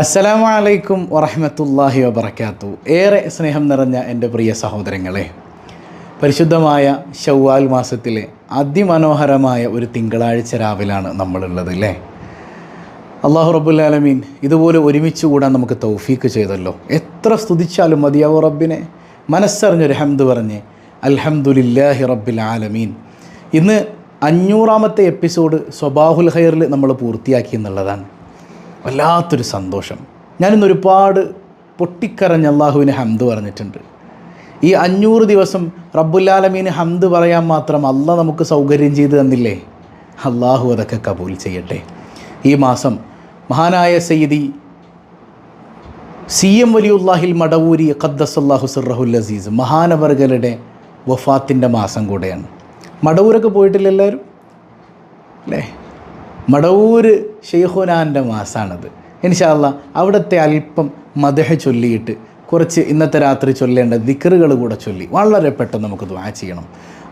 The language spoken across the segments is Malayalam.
അസ്സലാമു അലൈക്കും വറഹമത്തല്ലാഹി വബർക്കാത്തു ഏറെ സ്നേഹം നിറഞ്ഞ എന്റെ പ്രിയ സഹോദരങ്ങളെ പരിശുദ്ധമായ ഷവ്വാൽ മാസത്തിലെ അതിമനോഹരമായ ഒരു തിങ്കളാഴ്ച രാവിലാണ് നമ്മളുള്ളത് അല്ലേ? അള്ളാഹു റബുല്ലാലമീൻ ഇതുപോലെ ഒരുമിച്ച് കൂടാൻ നമുക്ക് തൗഫീക്ക് ചെയ്തല്ലോ. എത്ര സ്തുതിച്ചാലും മതിയാവോ റബ്ബിനെ. മനസ്സറിഞ്ഞൊരു ഹംദ് പറഞ്ഞ് അൽഹംദുലില്ലാഹി റബ്ബിൽ ആലമീൻ. ഇന്ന് അഞ്ഞൂറാമത്തെ എപ്പിസോഡ് സ്വബാഹുൽ ഹൈറിൽ നമ്മൾ പൂർത്തിയാക്കി എന്നുള്ളതാണ്. വല്ലാത്തൊരു സന്തോഷം. ഞാനിന്ന് ഒരുപാട് പൊട്ടിക്കരഞ്ഞ് അള്ളാഹുവിന് ഹംദ് പറഞ്ഞിട്ടുണ്ട്. ഈ അഞ്ഞൂറ് ദിവസം റബ്ബുല്ലാലമീന് ഹംദ് പറയാൻ മാത്രം അല്ല നമുക്ക് സൗകര്യം ചെയ്തു തന്നില്ലേ? അള്ളാഹു അതൊക്കെ കബൂൽ ചെയ്യട്ടെ. ഈ മാസം മഹാനായ സയ്യിദി സി എം വലിയുല്ലാഹിൽ മടവൂരി ഖദ്ദസല്ലാഹു സിറഹുൽ അസീസ് മഹാനവർഗരുടെ വഫാത്തിന്റെ മാസം കൂടെയാണ്. മടവൂരൊക്കെ പോയിട്ടില്ല എല്ലാവരും? അല്ലേ? മടവൂര് ഷെയ്ഖുനാൻ്റെ മാസമാണത് ഇൻഷാല്ല അവിടുത്തെ അല്പം മദഹ ചൊല്ലിയിട്ട് കുറച്ച് ഇന്നത്തെ രാത്രി ചൊല്ലേണ്ട ദിക്കറുകൾ കൂടെ ചൊല്ലി വളരെ പെട്ടെന്ന് നമുക്ക് ദ്വാ ചെയ്യണം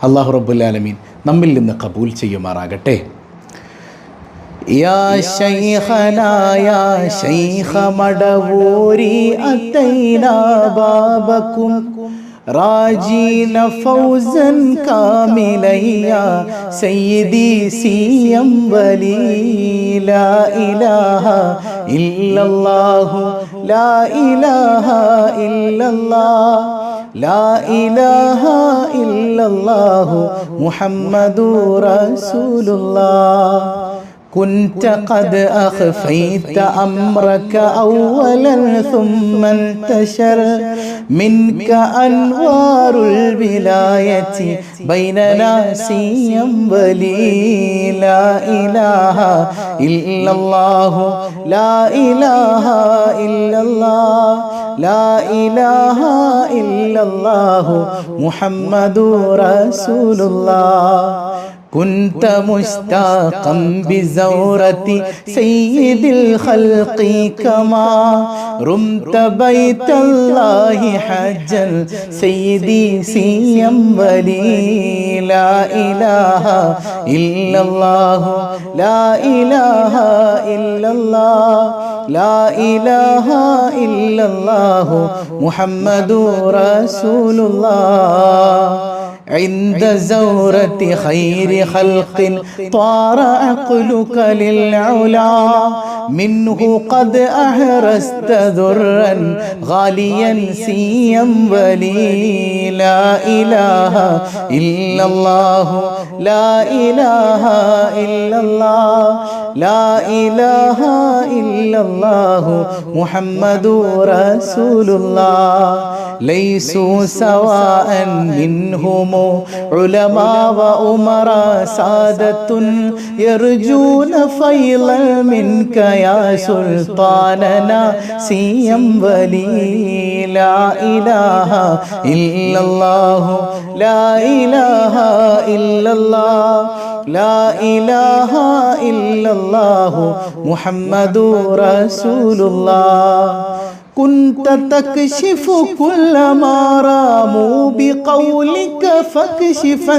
അള്ളാഹു റബ്ബുല്ലാലമീൻ നമ്മിൽ നിന്ന് കബൂൽ ചെയ്യുമാറാകട്ടെ يا شيخنا يا شيخ مدبوري أتينا بابكم راجين فوزا كاملا يا سيدي سيم ولي لا إله إلا الله لا إله إلا الله لا إله إلا الله محمد رسول الله كنت قد أخفيت أمرك أولا ثم انتشر منك أنوار الولاية بيننا سيا ولي لا إله إلا الله لا إله إلا الله لا إله إلا الله محمد رسول الله كنت مشتاقا بزورة سيد الخلق كما رمت بيت الله حجا سيدي سيم ولي لا إله إلا الله لا إله إلا الله لا إله إلا الله محمد رسول الله عند زورة خير خلق طار عقلك للعلا. منه قد أحرست ذرا غاليا سيا ولي. لا إله إلا الله. لا إله إلا الله. لا إله إلا الله. محمد رسول الله. ليسوا سواء منهم علماء وأمراء سادة يرجون فيضا منك يا سلطاننا سيم ولي لا إله إلا الله لا إله إلا الله لا إله إلا الله محمد رسول الله كنت تكشف كل ما راموا بقولك فاكشفا.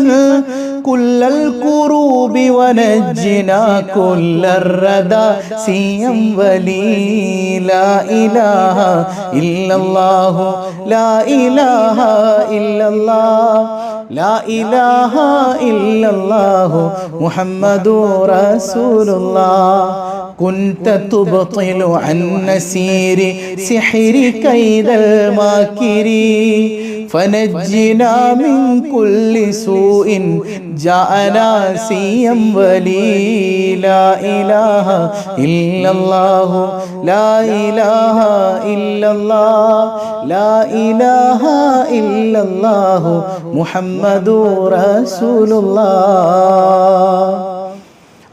كل الكروب ونجنا كل الردى سيم ولي لا إله إلا الله لا إله إلا الله لا إله إلا الله محمد رسول الله. كنت تبطل عن نسير سحر كيد الماكر فنجنا من كل سوء جاءنا سيا ولي لا إله إلا الله لا إله إلا الله لا إله إلا الله محمد رسول الله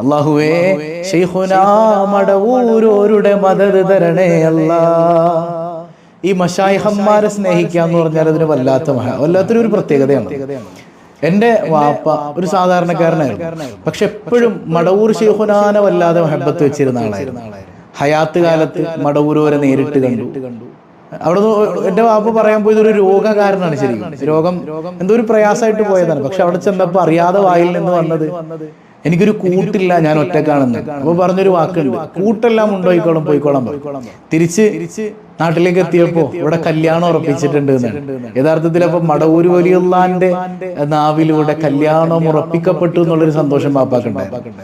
അള്ളാഹുവേ ഷെയ്ഖുനാ മടവൂരോരുടെ മദത് തരണേ അല്ലാ. ഈ മഷായിഹന്മാരെ സ്നേഹിക്കുക എന്ന് പറഞ്ഞാൽ അതിന് വല്ലാത്ത മഹ വല്ലാത്തൊരു ഒരു പ്രത്യേകതയാണ്. എന്റെ വാപ്പ ഒരു സാധാരണക്കാരനായിരുന്നു. പക്ഷെ എപ്പോഴും മടവൂർ ഷെയ്ഖുനാനെ വല്ലാതെ മഹബത്ത് വെച്ചിരുന്ന ആളായിരുന്നു. ഹയാത്ത് കാലത്ത് മടവൂരോരെ വരെ നേരിട്ട് കണ്ടു. അവിടെ എന്റെ വാപ്പ പറയാൻ പോയത് ഒരു രോഗകാരനാണ് ശരിക്കും. രോഗം എന്തോ ഒരു പ്രയാസമായിട്ട് പോയതാണ്. പക്ഷെ അവിടെ ചെന്നപ്പോ അറിയാതെ വായിൽ നിന്ന് വന്നത് എനിക്കൊരു കൂട്ടില്ല ഞാൻ ഒറ്റക്കാണെന്ന് അപ്പൊ പറഞ്ഞൊരു വാക്കുണ്ട്. കൂട്ടെല്ലാം ഉണ്ടോയിക്കോളം പോയിക്കോളാം. തിരിച്ച് നാട്ടിലേക്ക് എത്തിയപ്പോ ഇവിടെ കല്യാണം ഉറപ്പിച്ചിട്ടുണ്ട്. യഥാർത്ഥത്തിൽ അപ്പൊ മടവൂര് വലിയുള്ളാന്റെ നാവിലൂടെ കല്യാണം ഉറപ്പിക്കപ്പെട്ടു എന്നുള്ളൊരു സന്തോഷം പാപ്പാക്കുണ്ടായിരുന്നു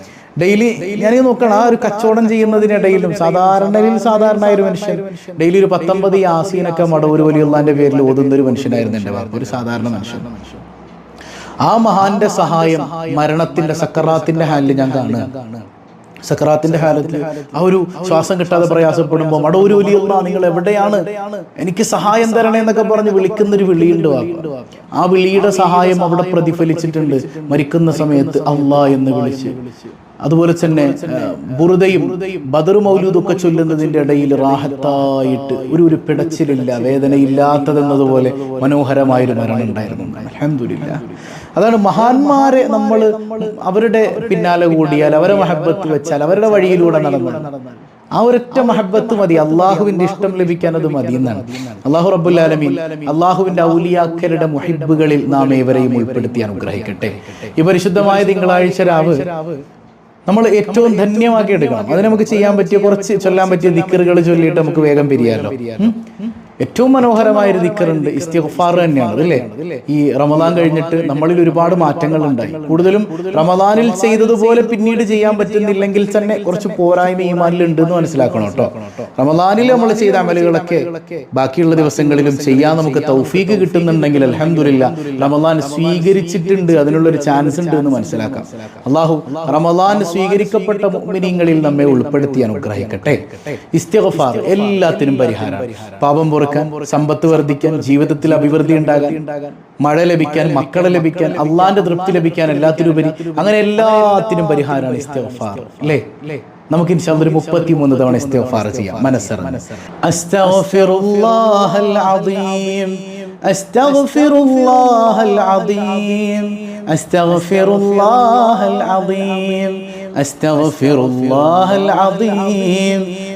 ഡെയിലി ഞാൻ നോക്കണം ആ ഒരു കച്ചവടം ചെയ്യുന്നതിനിടയിലും സാധാരണയിൽ സാധാരണ ഒരു മനുഷ്യൻ ഡെയിലി ഒരു പത്തൊമ്പത് യാസീനൊക്കെ മടവൂര് വലിയുള്ളാന്റെ പേരിൽ ഓതുന്ന ഒരു മനുഷ്യനായിരുന്നു എന്റെ വാപ്പ ഒരു സാധാരണ മനുഷ്യൻ. ആ മഹാന്റെ സഹായം മരണത്തിന്റെ സക്കറാത്തിന്റെ ഹാലിൽ ഞാൻ കാണുക സക്കറാത്തിന്റെ ഹാലത്തിൽ ആ ഒരു ശ്വാസം കിട്ടാതെ പ്രയാസപ്പെടുമ്പോൾ മടൂര് വലിയുള്ള നിങ്ങൾ എവിടെയാണ്? എനിക്ക് സഹായം തരണേ എന്നൊക്കെ പറഞ്ഞ് വിളിക്കുന്ന ഒരു വിളിയുണ്ട്. ആ വിളിയുടെ സഹായം അവിടെ പ്രതിഫലിച്ചിട്ടുണ്ട്. മരിക്കുന്ന സമയത്ത് അള്ളാ എന്ന് വിളിച്ച്. അതുപോലെ തന്നെ ബുറുദയും ബദറു മൗലൂദൊക്കെ ചൊല്ലുന്നതിന്റെ ഇടയിൽ റാഹത്തായിട്ട് ഒരു ഒരു പിടച്ചിലില്ല വേദനയില്ലാത്തതെന്നതുപോലെ മനോഹരമായൊരു മരണം ഉണ്ടായിരുന്നു. അൽഹംദുലില്ലാ അതാണ് മഹാന്മാരെ നമ്മൾ അവരുടെ പിന്നാലെ കൂടിയാൽ അവരെ മഹബത്ത് വെച്ചാൽ അവരുടെ വഴിയിലൂടെ നടന്നാൽ. ആ ഒരൊറ്റ മഹബത്ത് മതി. അള്ളാഹുവിന്റെ ഇഷ്ടം ലഭിക്കാൻ അത് മതി എന്നാണ്. അള്ളാഹു റബുല്ലാലമീൻ അള്ളാഹുവിന്റെ ഔലിയാക്കരുടെ മുഹിബുകളിൽ നാം ഏവരെയും ഉൾപ്പെടുത്തി അനുഗ്രഹിക്കട്ടെ. ഈ പരിശുദ്ധമായ തിങ്കളാഴ്ച രാവ് നമ്മൾ ഏറ്റവും ധന്യമാക്കി എടുക്കണം. അത് നമുക്ക് ചെയ്യാൻ പറ്റിയ കുറച്ച് ചൊല്ലാൻ പറ്റിയ ദിക്കറുകൾ ചൊല്ലിയിട്ട് നമുക്ക് വേഗം പിരിയാലോ? ഏറ്റവും മനോഹരമായ ഒരു ദിക്കറുണ്ട് ഇസ്തിഫാർ തന്നെയാണ് അല്ലേ? ഈ റമദാൻ കഴിഞ്ഞിട്ട് നമ്മളിൽ ഒരുപാട് മാറ്റങ്ങൾ ഉണ്ടായി കൂടുതലും റമദാനിൽ ചെയ്തതുപോലെ പിന്നീട് ചെയ്യാൻ പറ്റുന്നില്ലെങ്കിൽ തന്നെ കുറച്ച് പോരായ്മ ഈമാനിൽ ഉണ്ട് എന്ന് മനസ്സിലാക്കണം കേട്ടോ. റമദാനിൽ നമ്മൾ ചെയ്ത അമലുകളൊക്കെ ബാക്കിയുള്ള ദിവസങ്ങളിലും ചെയ്യാൻ നമുക്ക് തൗഫീക്ക് കിട്ടുന്നുണ്ടെങ്കിൽ അലഹമില്ല റമദാൻ സ്വീകരിച്ചിട്ടുണ്ട് അതിനുള്ള ഒരു ചാൻസ് ഉണ്ട് എന്ന് മനസ്സിലാക്കാം. അള്ളാഹു റമദാൻ സ്വീകരിക്കപ്പെട്ട മുഅ്മിനീങ്ങളിൽ നമ്മെ ഉൾപ്പെടുത്തി അനുഗ്രഹിക്കട്ടെ. ഇസ്തിഫാർ എല്ലാത്തിനും പരിഹാരം പാപം പാപം സമ്പത്ത് വർദ്ധിക്കാൻ ജീവിതത്തിൽ അഭിവൃദ്ധി ഉണ്ടാകാൻ മഴ ലഭിക്കാൻ മക്കളെ ലഭിക്കാൻ അള്ളാന്റെ തൃപ്തി ലഭിക്കാൻ എല്ലാത്തിനുപരി അങ്ങനെ എല്ലാത്തിനും പരിഹാരമാണ് ഇസ്തഫാർ അല്ലേ? നമുക്ക് ഇൻഷാൽ മുപ്പത്തി മൂന്ന് തവണ ഇസ്തഫാർ ചെയ്യാം. മനസ്സറിഞ്ഞ്. أستغفر الله العظيم أستغفر الله العظيم أستغفر الله العظيم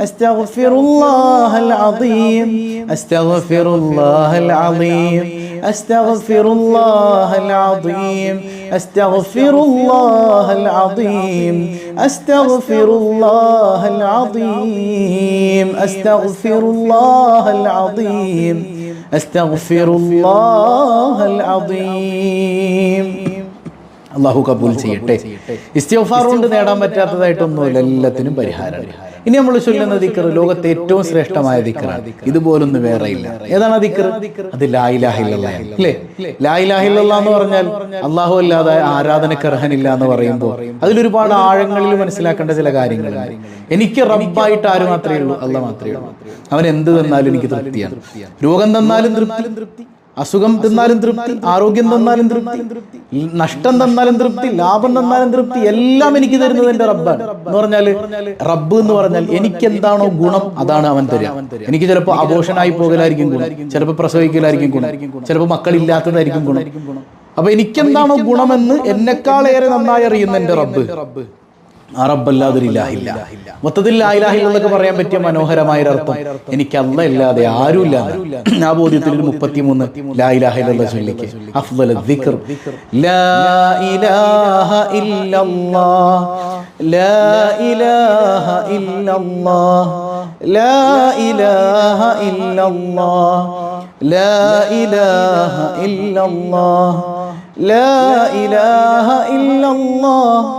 أستغفر الله العظيم أستغفر الله العظيم أستغفر الله العظيم أستغفر الله العظيم أستغفر الله العظيم أستغفر الله العظيم أستغفر الله العظيم അള്ളാഹു കബൂൽ ചെയ്യട്ടെ ഇസ്തിഗ്ഫാർ കൊണ്ട് നേടാൻ പറ്റാത്തതായിട്ടൊന്നുമില്ല എല്ലാത്തിനും പരിഹാരം ഇനി നമ്മൾ ചൊല്ലുന്ന ദിക്കർ ലോകത്തെ ഏറ്റവും ശ്രേഷ്ഠമായ ദിക്കറാണ്. ഇതുപോലൊന്നും വേറെയില്ല. ഏതാണ് ആ ദിക്കർ അത് ലായിലാഹില്ലയാണ് അല്ലേ? ലായിലാഹില്ല എന്ന് പറഞ്ഞാൽ അള്ളാഹു അല്ലാതെ ആരാധനക്ക് അർഹനില്ല എന്ന് പറയുമ്പോൾ അതിലൊരുപാട് ആഴങ്ങളിൽ മനസ്സിലാക്കേണ്ട ചില കാര്യങ്ങൾ എനിക്ക് റബ്ബായിട്ട് ആര് മാത്രമേ ഉള്ളൂ? അല്ല മാത്രമേ ഉള്ളൂ. അവൻ എന്ത് തന്നാലും എനിക്ക് തൃപ്തിയാണ്. രോഗം തന്നാലും തൃപ്തി. അസുഖം തിന്നാലും തൃപ്തി ആരോഗ്യം തന്നാലും തൃപ്തി നഷ്ടം തന്നാലും തൃപ്തി ലാഭം തന്നാലും തൃപ്തി എല്ലാം എനിക്ക് തരുന്നത് എന്റെ റബ്ബാണ്. എന്ന് പറഞ്ഞാൽ റബ്ബ് എന്ന് പറഞ്ഞാൽ എനിക്ക് എന്താണോ ഗുണം അതാണ് അവൻ തരിക. എനിക്ക് ചിലപ്പോൾ അപോഷനായി പോകലായിരിക്കും ഗുണം ചിലപ്പോൾ പ്രസവിക്കലായിരിക്കും ഗുണം ചിലപ്പോൾ മക്കളില്ലാത്തതായിരിക്കും ഗുണം. അപ്പൊ എനിക്കെന്താണോ ഗുണമെന്ന് എന്നെക്കാളേറെ നന്നായി അറിയുന്ന എന്റെ റബ്ബ്. അറബല്ലാതൊരില്ലാഹില്ല മൊത്തത്തിൽ ലായിലാഹില്ല എന്നൊക്കെ പറയാൻ പറ്റിയ മനോഹരമായ അർത്ഥം. എനിക്ക് അല്ല ഇല്ലാതെ ആരുമില്ല ആ ബോധ്യത്തിൽ മുപ്പത്തിമൂന്ന് ലായിലാഹില്ല ചൊല്ലിക്ക്. അഫ്ദൽ ദിക്ർ. ലാ ഇലാഹ ഇല്ലല്ലാഹ്. ലാ ഇലാഹ ഇല്ലല്ലാഹ്. ലാ ഇലാഹ ഇല്ലല്ലാഹ്. ലാ ഇലാഹ ഇല്ലല്ലാഹ്. ലാ ഇലാഹ ഇല്ലല്ലാഹ്.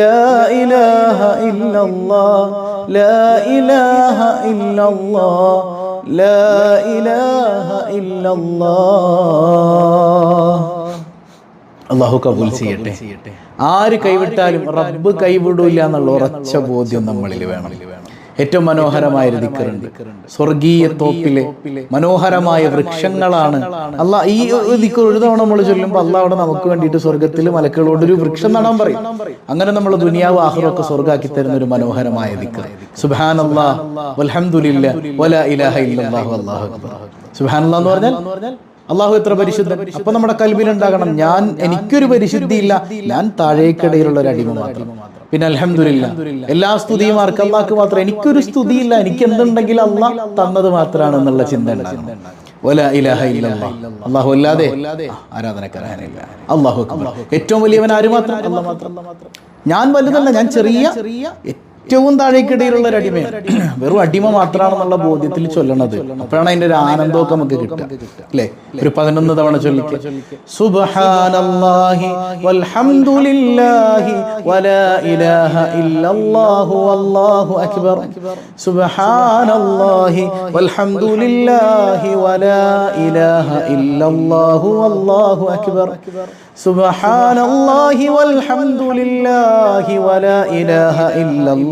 لا إله إلا الله لا إله إلا الله لا إله إلا الله അള്ളാഹു കബൂൽ ചെയ്യട്ടെ ആര് കൈവിട്ടാലും റബ്ബ് കൈവിടൂല എന്നുള്ള ഉറച്ച ബോധ്യം നമ്മളിൽ വേണം ഏറ്റവും മനോഹരമായ ദിക്കറുണ്ട്. സ്വർഗീയ തോപ്പിലെ മനോഹരമായ വൃക്ഷങ്ങളാണ്. അല്ല ഈ ദിക്കർ ഒരു തവണ നമ്മൾ ചൊല്ലുമ്പോൾ അല്ല അവിടെ നമുക്ക് വേണ്ടിയിട്ട് സ്വർഗത്തിൽ മലക്കുകളോട് ഒരു വൃക്ഷം നടാൻ പറയും. അങ്ങനെ നമ്മൾ ദുനിയാവ് ആഹ്റൊക്കെ സ്വർഗാക്കി തരുന്ന ഒരു മനോഹരമായ ദിക്കർ. സുബാനല്ലാ വലഹമുല്ല വല ഇലാഹ അല്ലാഹു പറഞ്ഞാൽ അള്ളാഹു എത്ര പരിശുദ്ധൻ? അപ്പൊ നമ്മുടെ കൽവിൽ ഉണ്ടാകണം. ഞാൻ എനിക്കൊരു പരിശുദ്ധി ഇല്ല ഞാൻ താഴേക്കിടയിലുള്ള ഒരു അടിമ മാത്രം. പിന്നെ അലഹമില്ല എല്ലാ സ്തുതിയും ആർക്ക് അള്ളാഹ്ക്ക് മാത്രം എനിക്കൊരു സ്തുതിയില്ല. എനിക്ക് എന്തുണ്ടെങ്കിൽ അള്ളാഹ് തന്നത് മാത്രമാണ് എന്നുള്ള ചിന്ത. അള്ളാഹു അല്ലാതെ ആരാധനക്കാരനില്ല അള്ളാഹു. ഏറ്റവും വലിയവൻ ആര് മാത്രം? ഞാൻ വലുതല്ല ഞാൻ ചെറിയ ഏറ്റവും താഴേക്കിടയിലുള്ള ഒരു അടിമയാണ് വെറും അടിമ മാത്രമാണെന്നുള്ള ബോധ്യത്തിൽ ചൊല്ലണത്. അപ്പോഴാണ് അതിന്റെ ഒരു ആനന്ദമൊക്കെ നമുക്ക് കിട്ടുക. അല്ലെ? ഒരു പതിനൊന്ന് തവണ ചൊല്ലിക്കുക. സുബ്ഹാനല്ലാഹി വൽഹംദുലില്ലാഹി വലാ ഇലാഹ ഇല്ലല്ലാഹു വല്ലാഹു അക്ബർ. സുബ്ഹാനല്ലാഹി വൽഹംദുലില്ലാഹി വലാ ഇലാഹ ഇല്ലല്ലാഹു വല്ലാഹു അക്ബർ. സുബ്ഹാനല്ലാഹി വൽഹംദുലില്ലാഹി വലാ ഇലാഹ ഇല്ലല്ലാഹു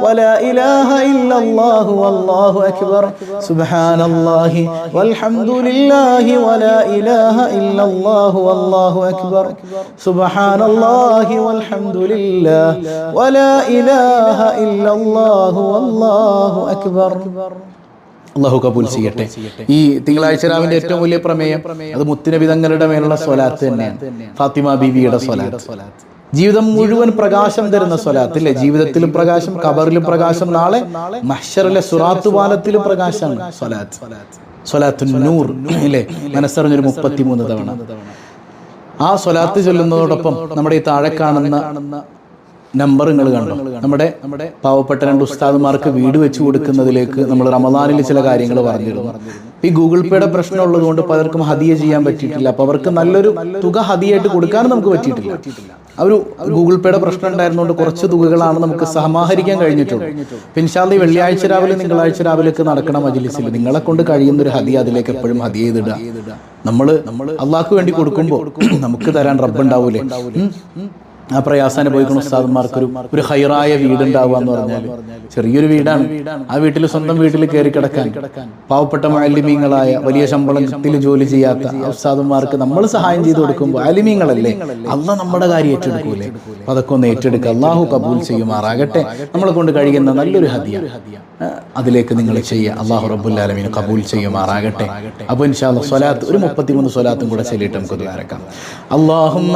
ولا إله إلا الله والله أكبر سبحان الله والحمد لله ولا إله إلا الله والله أكبر سبحان الله والحمد لله ولا إله إلا الله والله أكبر അള്ളാഹു കബൂൽ ചെയ്യട്ടെ ഈ തിങ്കളാഴ്ച രാവിന്റെ ഏറ്റവും വലിയ പ്രമേയം അത് മുത്തുനബി തങ്ങളുടെ മേലുള്ള സ്വലാത്ത് തന്നെയാണ് ഫാത്തിമ ബീവിയുടെ സ്വലാത്ത് ജീവിതം മുഴുവൻ പ്രകാശം തരുന്ന സ്വലാത്ത് അല്ലേ ജീവിതത്തിലും പ്രകാശം കബറിലും പ്രകാശം നാളെ മഷറിലെ സുറാത്തു പാലത്തിലും പ്രകാശമാണ് സ്വലാത്ത്. സ്വലാത്തു. നൂർ അല്ലേ മനസ്സറിഞ്ഞൊരു മുപ്പത്തിമൂന്ന് തവണ. ആ സ്വലാത്ത് ചൊല്ലുന്നതോടൊപ്പം നമ്മുടെ ഈ താഴെ കാണുന്ന നമ്പർ നിങ്ങൾ കണ്ടോ? നമ്മുടെ നമ്മുടെ പാവപ്പെട്ട രണ്ട് ഉസ്താദുമാർക്ക് വീട് വെച്ച് കൊടുക്കുന്നതിലേക്ക് നമ്മൾ റമദാനിൽ ചില കാര്യങ്ങൾ പറഞ്ഞിരുന്നു. ഈ ഗൂഗിൾ പേയുടെ പ്രശ്നം ഉള്ളതുകൊണ്ട് പലർക്കും ഹദിയ ചെയ്യാൻ പറ്റിയിട്ടില്ല. അപ്പൊ അവർക്ക് നല്ലൊരു തുക ഹതിയായിട്ട് കൊടുക്കാനും നമുക്ക് പറ്റിയിട്ടില്ല. അവർ ഒരു ഗൂഗിൾ പേയുടെ പ്രശ്നം ഉണ്ടായിരുന്നുകൊണ്ട് കുറച്ച് തുകകളാണ് നമുക്ക് സമാഹരിക്കാൻ കഴിഞ്ഞിട്ടുള്ളൂ. പിൻഷാദ് വെള്ളിയാഴ്ച രാവിലെ തിങ്കളാഴ്ച രാവിലേക്ക് നടക്കണ മജിലിസിൽ നിങ്ങളെ കൊണ്ട് കഴിയുന്ന ഒരു ഹതി അതിലേക്ക് എപ്പോഴും ഹതി ചെയ്തിടുക. നമ്മൾ നമ്മൾ അള്ളാഹ്ക്ക് വേണ്ടി കൊടുക്കുമ്പോൾ നമുക്ക് തരാൻ റബ്ബ് ഉണ്ടാവൂലേ? ഉം. ആ പ്രയാസം അനുഭവിക്കുന്ന ഉസ്താദന്മാർക്ക് ഒരു ഹൈറായ വീടുണ്ടാവുക എന്ന് പറഞ്ഞാൽ ചെറിയൊരു വീടാണ്. ആ വീട്ടിൽ സ്വന്തം വീട്ടിൽ കയറി കിടക്കാൻ. പാവപ്പെട്ട മാലിന്യങ്ങളായ വലിയ ശമ്പളത്തിൽ ജോലി ചെയ്യാത്ത ഉസ്താദന്മാർക്ക് നമ്മൾ സഹായം ചെയ്തു കൊടുക്കുമ്പോൾ ആലിമീങ്ങളല്ലേ അല്ല നമ്മുടെ കാര്യം ഏറ്റെടുക്കൂലേ? അപ്പൊ അതൊക്കെ ഒന്ന് ഏറ്റെടുക്കുക. അള്ളാഹു കബൂൽ ചെയ്യുമാറാകട്ടെ. നമ്മളെ കൊണ്ട് കഴിയുന്ന നല്ലൊരു ഹദിയ. അതിലേക്ക് നിങ്ങൾ ചെയ്യുക അള്ളാഹു റബ്ബുല്ലാലമീൻ കബൂൽ ചെയ്യുമാറാകട്ടെ. അപ്പൊ ഇൻഷാല്ല സ്വലാത്ത് ഒരു മുപ്പത്തിമൂന്ന് സ്വലാത്തും കൂടെ ചൊല്ലിയിട്ട് നമുക്ക് ദ്വാരക്കാം അള്ളാഹുമ്മ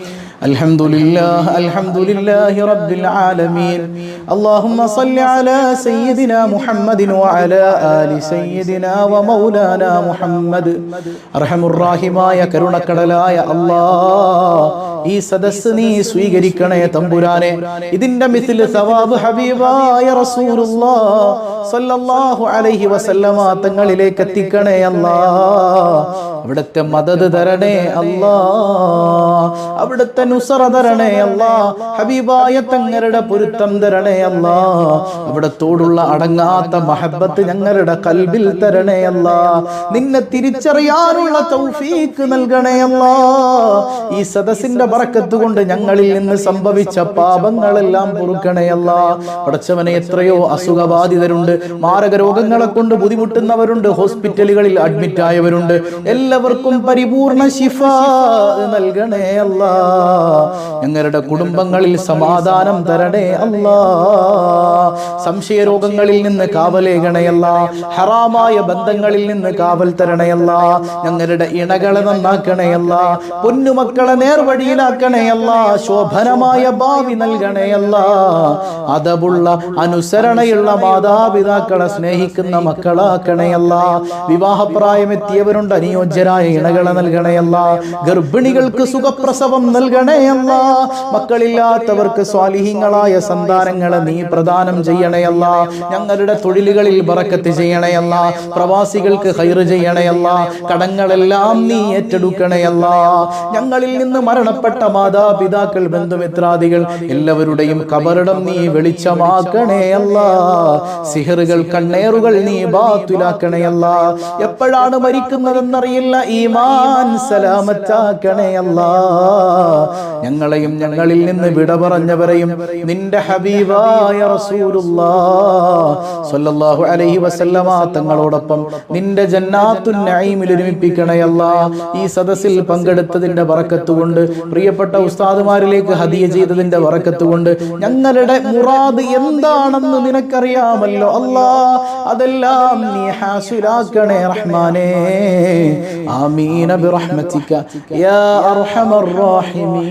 الحمد لله الحمد لله رب العالمين اللهم صل على سيدنا محمد وعلى آل سيدنا ومولانا محمد أرحم الراحمايا كرونكടലായ الله ഈ സദസ് നീ സ്വീകരിക്കണേ തമ്പുരാനെ ഇതിന്റെ മിസിൽ സവാബ് ഹബീബായ സല്ലല്ലാഹു അലൈഹി വസല്ലമ തങ്ങളിലേക്ക് എത്തിക്കണേ അല്ലാ അവിടുത്തെ മദത് തരണേ അല്ലാ അവിടുത്തെ നുസറ തരണേ അല്ലാ. ഹബീബായ തങ്ങളുടെ പൊരുത്തം തരണേ അല്ലാ. അവിടത്തോടുള്ള അടങ്ങാത്ത മഹബത്ത് ഞങ്ങളുടെ കൽബിൽ തരണേ അല്ലാ. നിന്നെ തിരിച്ചറിയാനുള്ള തൗഫീക്ക് നൽകണേ അല്ലാ. ഈ സദസ്സിന്റെ പറക്കത്ത് കൊണ്ട് ഞങ്ങളിൽ നിന്ന് സംഭവിച്ച പാപങ്ങളെല്ലാം പൊറുക്കണേ അല്ലാ. പടച്ചവനെ എത്രയോ അസുഖബാധിതരുണ്ട്. മാരക രോഗങ്ങളെ കൊണ്ട് ബുദ്ധിമുട്ടുന്നവരുണ്ട്. ഹോസ്പിറ്റലുകളിൽ അഡ്മിറ്റ് ആയവരുണ്ട് എല്ലാവർക്കും പരിപൂർണ ശിഫ നൽകണേ അല്ലാ. ഞങ്ങളുടെ കുടുംബങ്ങളിൽ സമാധാനം തരണേ അല്ലാ. സംശയ രോഗങ്ങളിൽ നിന്ന് കാവലേകണയല്ല ഹറാമായ ബന്ധങ്ങളിൽ നിന്ന് കാവൽ തരണയല്ല ഞങ്ങളുടെ ഇണകളെ നന്നാക്കണയല്ല പൊന്നുമക്കളെ നേർവഴിയിലാക്കണയല്ല ശോഭനമായ ഭാവി നൽകണയല്ല അതവുള്ള അനുസരണയുള്ള മാതാപിതാക്കളെ സ്നേഹിക്കുന്ന മക്കളാക്കണയല്ല വിവാഹപ്രായമെത്തിയവരുണ്ട് അനുയോജ്യരായ ഇണകളെ നൽകണയല്ല ഗർഭിണികൾക്ക് സുഖപ്രസവം നൽകണയല്ല മക്കളില്ലാത്തവർക്ക് സ്വാലിഹീങ്ങളായ സന്താനങ്ങളെ നീ പ്രദാനം ചെയ്യണയല്ല. ഞങ്ങളുടെ തൊഴിലുകളിൽ ബറക്കത്ത് ചെയ്യണയല്ല. പ്രവാസികൾക്ക് ഹൈറ് ചെയ്യണയല്ല. കടങ്ങളെല്ലാം നീ ഏറ്റെടുക്കണയല്ല. ഞങ്ങളിൽ നിന്ന് മരണപ്പെട്ട മാതാപിതാക്കൾ ബന്ധുമിത്രാദികൾ എല്ലാവരുടെയും കബറിടം നീ വെളിച്ചമാക്കണേയല്ല. സിഹറുകൾ കണ്ണേറുകൾ നീ ബാത്തുലാക്കണയല്ല. എപ്പോഴാണ് മരിക്കുന്നതെന്നറിയില്ല. ഈമാൻ സലാമത്താക്കണേയല്ല. ഞങ്ങളെയും ഞങ്ങളിൽ നിന്ന് വിട പറഞ്ഞവരെയും നിന്റെ ഹബീബായ റസൂലുള്ളാ സ്വല്ലല്ലാഹു അലൈഹി വസല്ലമ തങ്ങളോടൊപ്പം നിന്റെ ജന്നാത്തു നഈമിൽ ഒരുമിപ്പിക്കണയല്ല ഈ സദസ്സിൽ പങ്കെടുത്തതിന്റെ വറക്കത്തുകൊണ്ട് പ്രിയപ്പെട്ട ഉസ്താദുമാരിലേക്ക് ഹദിയ ചെയ്തതിന്റെ വറക്കത്തുകൊണ്ട് ഞങ്ങളുടെ മുറാദ് എന്താണെന്ന് നിനക്കറിയാമല്ലോ അല്ലാ. അതെല്ലാം നീ ഹാസുലാക്കണേ റഹ്മാനേ. ആമീന ബിറഹ്മതിക യാ അർഹമർ റഹീമീൻ.